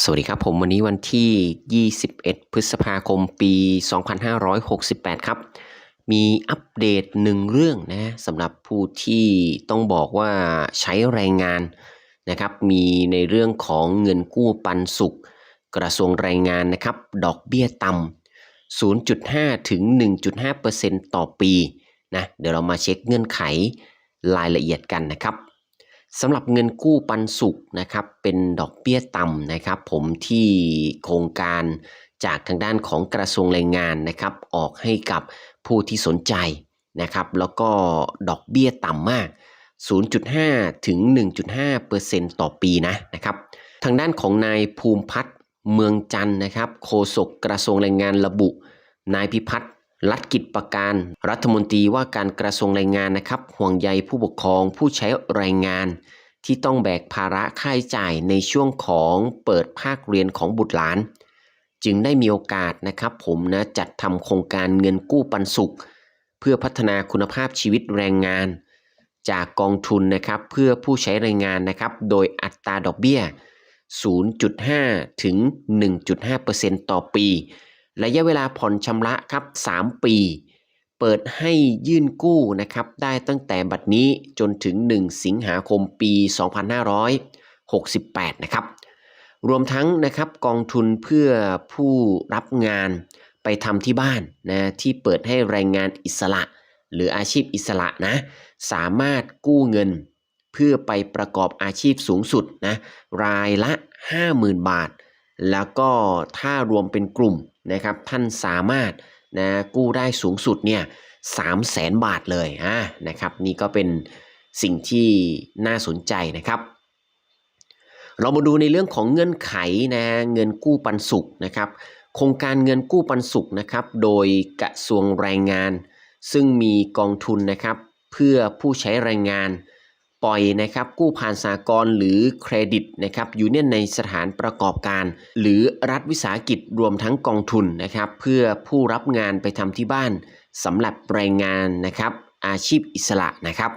สวัสดีครับผมวันนี้วันที่ 21 พฤษภาคมปี 2568 ครับ มีอัปเดตหนึ่งเรื่องนะสำหรับผู้ที่ต้องบอกว่าใช้แรงงานนะครับ มีในเรื่องของเงินกู้ปันสุข กระทรวงแรงงานนะครับ ดอกเบี้ยต่ำ 0.5 ถึง 1.5%ต่อปีนะเดี๋ยวเรามาเช็คเงื่อนไขรายละเอียดกันนะครับ สำหรับเงินกู้ปันสุขนะครับเป็นดอกเบี้ยต่ำนะครับ ผมที่โครงการจากทางด้านของกระทรวงแรงงานนะครับ ออกให้กับผู้ที่สนใจนะครับ แล้วก็ดอกเบี้ยต่ำมาก 0.5 ถึง 1.5%ต่อปีนะนะครับ ทางด้านของนายภูมิพัฒน์เมืองจันทร์นะครับโฆษกกระทรวงแรงงานระบุ นายพิพัฒน์ รัฐกิจประการ รัฐมนตรีว่าการกระทรวงแรงงานนะครับ ห่วงใยผู้ปกครองผู้ใช้แรงงาน ที่ต้องแบกภาระค่าใช้จ่ายในช่วงของเปิดภาคเรียนของบุตรหลาน จึงได้มีโอกาสนะครับผมนะจัดทำโครงการเงินกู้ปันสุข เพื่อพัฒนาคุณภาพชีวิตแรงงาน จากกองทุนนะครับเพื่อผู้ใช้แรงงานนะครับโดยอัตราดอกเบี้ย 0.5 ถึง 1.5%ต่อปี ระยะเวลาผ่อนชำระครับ 3 ปี เปิดให้ยื่นกู้นะครับ ได้ตั้งแต่บัดนี้จนถึง 1 สิงหาคมปี 2568 นะครับ รวมทั้งนะครับกองทุนเพื่อผู้รับงานไปทำที่บ้านนะที่เปิดให้แรงงานอิสระ หรืออาชีพอิสระนะ สามารถกู้เงิน เพื่อไปประกอบอาชีพสูงสุดนะรายละ 50,000 บาท แล้วก็ถ้ารวมเป็นกลุ่ม นะครับท่านสามารถนะกู้ได้สูงสุดเนี่ยสามแสนบาทเลยอะนะครับนี่ก็เป็นสิ่งที่น่าสนใจนะครับ เรามาดูในเรื่องของเงื่อนไขนะเงินกู้ปันสุขนะครับ โครงการเงินกู้ปันสุขนะครับโดยกระทรวงแรงงาน ซึ่งมีกองทุนนะครับเพื่อผู้ใช้แรงงาน ปล่อยนะครับกู้ผ่านสากลหรือเครดิตนะครับยูเนี่ยนในสถานประกอบการ หรือรัฐวิสาหกิจรวมทั้งกองทุนนะครับเพื่อผู้รับงานไปทำที่บ้านสำหรับแรงงานนะครับอาชีพอิสระนะครับ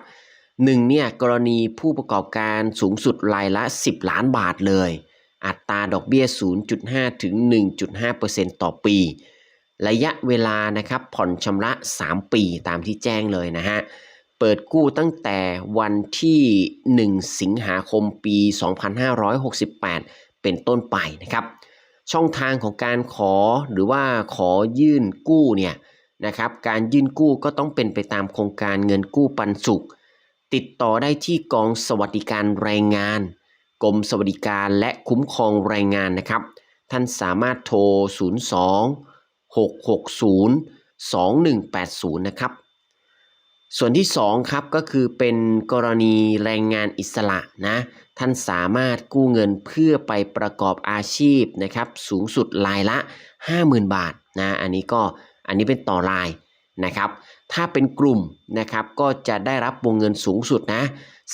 หนึ่งเนี่ยกรณีผู้ประกอบการสูงสุดรายละ 10 ล้านบาทเลย อัตราดอกเบี้ย 0.5 ถึง 1.5%ต่อปี ระยะเวลานะครับผ่อนชำระ 3 ปีตามที่แจ้งเลยนะฮะ เปิดกู้ตั้งแต่วันที่ 1 สิงหาคมปี 2568 เป็นต้นไปนะครับ ช่องทางของการขอหรือว่าขอยื่นกู้เนี่ยนะครับ การยื่นกู้ก็ต้องเป็นไปตามโครงการเงินกู้ปันสุข ติดต่อได้ที่กองสวัสดิการแรงงาน กรมสวัสดิการและคุ้มครองแรงงานนะครับ ท่านสามารถโทร 02 660 2180 นะครับ ส่วนที่2ครับก็คือเป็นกรณีแรงงานอิสระนะท่านสามารถกู้เงินเพื่อไปประกอบอาชีพนะครับสูงสุดรายละ 50,000 บาทนะอันนี้ก็อันนี้เป็นต่อรายนะครับถ้าเป็นกลุ่มนะครับก็จะได้รับวงเงินสูงสุดนะ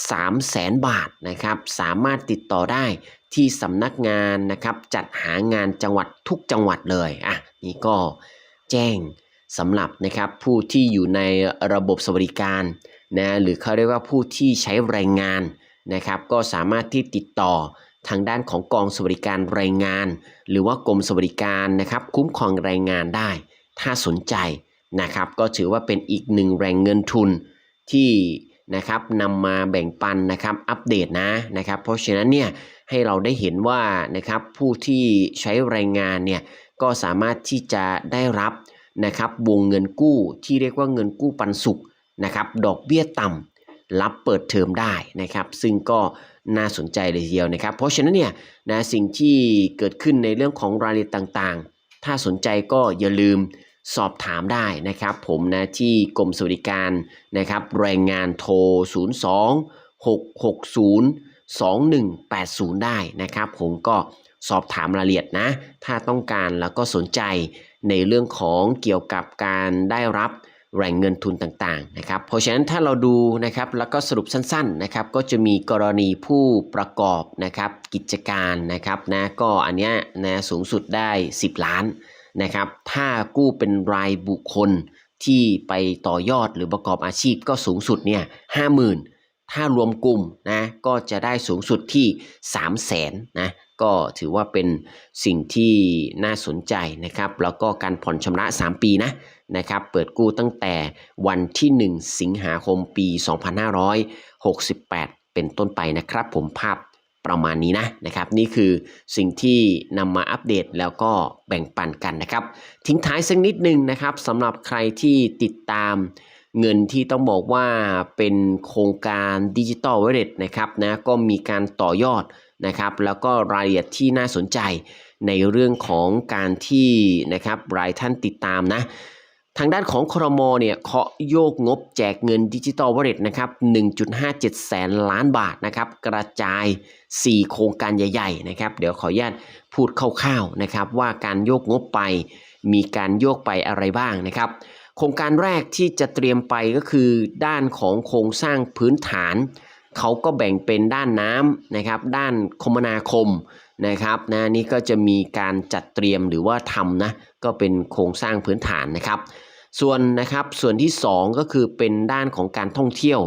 3 0 0แสนบาทนะครับสามารถติดต่อได้ที่สำนักงานนะครับจัดหางานจังหวัดทุกจังหวัดเลยอะนี่ก็แจ้ง สำหรับนะครับผู้ที่อยู่ในระบบสวัสดิการนะหรือเขาเรียกว่าผู้ที่ใช้แรงงานนะครับ ก็สามารถที่ติดต่อทางด้านของกองสวัสดิการแรงงาน หรือว่ากรมสวัสดิการนะครับ คุ้มครองแรงงานได้ ถ้าสนใจนะครับ ก็ถือว่าเป็นอีกหนึ่งแรงเงินทุนที่นะครับนำมาแบ่งปันนะครับอัปเดตนะนะครับ เพราะฉะนั้นเนี่ยให้เราได้เห็นว่านะครับผู้ที่ใช้แรงงานเนี่ยก็สามารถที่จะได้รับ นะครับวงเงินกู้ที่เรียกว่าเงินกู้ปันสุขนะครับดอกเบี้ยต่ำรับเปิดเทอมได้นะครับ ซึ่งก็น่าสนใจเลยทีเดียวนะครับ เพราะฉะนั้นเนี่ยนะสิ่งที่เกิดขึ้นในเรื่องของรายละเอียดต่างๆ ถ้าสนใจก็อย่าลืมสอบถามได้นะครับ ผมนะที่กรมสวัสดิการนะครับแรงงานโทร 02 660 2180 ได้นะครับ ผมก็สอบถามรายละเอียดนะ ถ้าต้องการแล้วก็สนใจ ในเรื่องของเกี่ยวกับการได้รับแหล่งเงินทุนต่างๆนะครับเพราะฉะนั้นถ้าเราดูนะครับแล้วก็สรุปสั้นๆนะครับก็จะมีกรณีผู้ประกอบนะครับกิจการนะครับนะก็อันเนี้ยนะสูงสุดได้ 10 ล้านนะครับถ้ากู้เป็นรายบุคคลที่ไปต่อยอดหรือประกอบอาชีพก็สูงสุดเนี่ยห้าหมื่น ถ้ารวมกลุ่มนะก็จะได้สูงสุดที่ 3 0 0แสนนะก็ถือว่าเป็นสิ่งที่น่าสนใจนะครับ แล้วก็การผ่อนชำระ 3 ปีนะนะครับเปิดกู้ตั้งแต่วันที่ 1 สิงหาคมปี 2568 เป็นต้นไปนะครับ ผมภาพประมาณนี้นะนะครับ นี่คือสิ่งที่นำมาอัปเดตแล้วก็แบ่งปันกันนะครับ ทิ้งท้ายสักนิดหนึ่งนะครับสำหรับใครที่ติดตาม เงินที่ต้องบอกว่าเป็นโครงการดิจิ t a ล w วเ e t นะครับนะก็มีการต่อยอดนะครับแล้วก็รายละเอียดที่น่าสนใจในเรื่องของการที่นะครับรายท่านติดตามนะทางด้านของครมเนี่ยเคาะโยกงบแจกเงินดิจิ t a ล w ว l เ e t นะครับ 1.57 แสนล้านบาทนะครับ กระจาย 4 โครงการใหญ่ ๆ นะครับ เดี๋ยวขออนุญาตพูดคร่าวๆนะครับ ว่าการโยกงบไปมีการโยกไปอะไรบ้างนะครับ ครงการแรกที่จะเตรียมไปก็คือด้านของโครงสร้างพื้นฐาน เขาก็แบ่งเป็นด้านน้ำนะครับ ด้านคมนาคมนะครับนะนี่ก็จะมีการจัดเตรียมหรือว่าทำนะก็เป็นโครงสร้างพื้นฐานนะครับ ส่วนนะครับส่วนที่ 2 ก็คือเป็นด้านของการท่องเที่ยว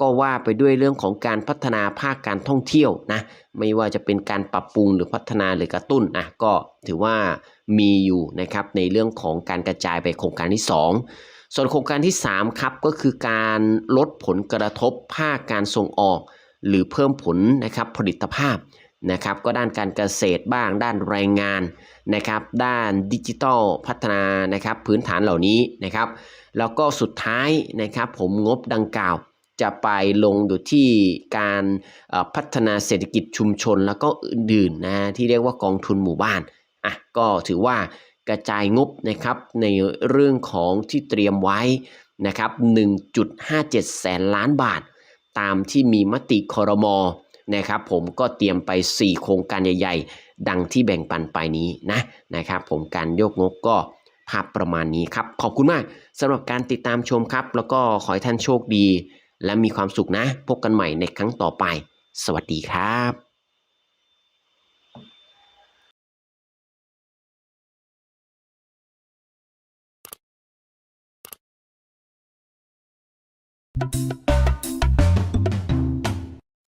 ก็ว่าไปด้วยเรื่องของการพัฒนาภาคการท่องเที่ยวนะไม่ว่าจะเป็นการปรับปรุงหรือพัฒนาหรือกระตุ้นนะก็ถือว่ามีอยู่นะครับในเรื่องของการกระจายไปโครงการที่ 2 ส่วนโครงการที่3ครับก็คือการลดผลกระทบภาคการส่งออก หรือเพิ่มผลนะครับผลิตภาพนะครับก็ด้านการเกษตรบ้างด้านแรงงานนะครับด้านดิจิทัลพัฒนานะครับพื้นฐานเหล่านี้นะครับแล้วก็สุดท้ายนะครับผมงบดังกล่าว จะไปลงอยู่ที่การพัฒนาเศรษฐกิจชุมชนแล้วก็อื่นๆนะที่เรียกว่ากองทุนหมู่บ้านอะก็ถือว่ากระจายงบนะครับในเรื่องของที่เตรียมไว้นะครับ 1.57 แสนล้านบาท ตามที่มีมติคอรมอนะครับ ผมก็เตรียมไป 4 โครงการใหญ่ๆ ดังที่แบ่งปันไปนี้นะนะครับ ผมการโยกงบก็ภาพประมาณนี้ครับ ขอบคุณมากสำหรับการติดตามชมครับ แล้วก็ขอให้ท่านโชคดี และมีความสุขนะ พบกันใหม่ในครั้งต่อไป สวัสดีครับ you